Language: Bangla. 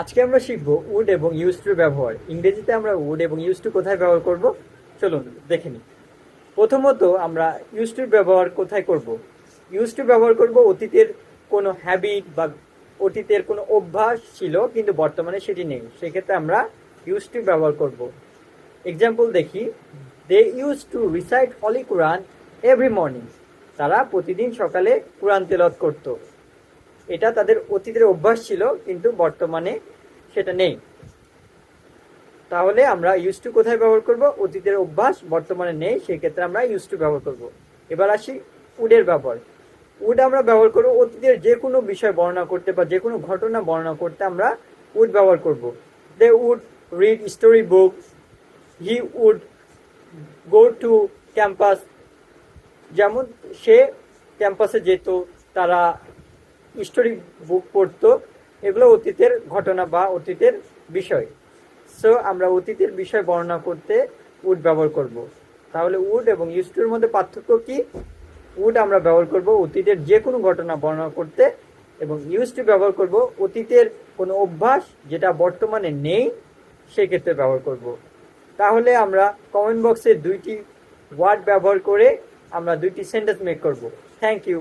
আজকে আমরা শিখব উড এবং ইউজ টু ব্যবহার। ইংরেজিতে আমরা উড এবং ইউজ টু কোথায় ব্যবহার করব? চলুন, দেখে নিই। প্রথমত আমরা ইউজ টু ব্যবহার কোথায় করব? ইউজ টু ব্যবহার করব অতীতের কোনো হ্যাবিট বা অতীতের কোনো অভ্যাস ছিল, কিন্তু বর্তমানে সেটি নেই। সেক্ষেত্রে আমরা ইউজ টু ব্যবহার করব। এক্সাম্পল দেখি। They used to recite holy Quran every morning তারা প্রতিদিন সকালে কোরআন তেলত করতো। এটা তাদের অতীতের অভ্যাস ছিল, কিন্তু বর্তমানে সেটা নেই। তাহলে আমরা ইউজ টু কোথায় ব্যবহার করব? অতীতের অভ্যাস বর্তমানে নেই সেই ক্ষেত্রে আমরা ইউজ টু ব্যবহার করব। এবার আসি উডের ব্যবহার। উড আমরা ব্যবহার করব, অতীতের যে কোনো বিষয় বর্ণনা করতে বা যে কোনো ঘটনা বর্ণনা করতে আমরা উড ব্যবহার করব। They would read story book he would go to campus যেমন সে ক্যাম্পাসে যেত, তারা স্টোরি বুক পড়তো, এগুলো অতীতের ঘটনা বা অতীতের বিষয়। সো আমরা অতীতের বিষয় বর্ণনা করতে উড ব্যবহার করব। তাহলে উড এবং ইউস্টুর মধ্যে পার্থক্য কি? উড আমরা ব্যবহার করব অতীতের যে কোনো ঘটনা বর্ণনা করতে এবং ইউজ টু ব্যবহার করব অতীতের কোনো অভ্যাস যেটা বর্তমানে নেই সেক্ষেত্রে ব্যবহার করব। তাহলে আমরা কমেন্ট বক্সে দুইটি ওয়ার্ড ব্যবহার করে আমরা দুইটি সেন্টেন্স মেক করব। Thank you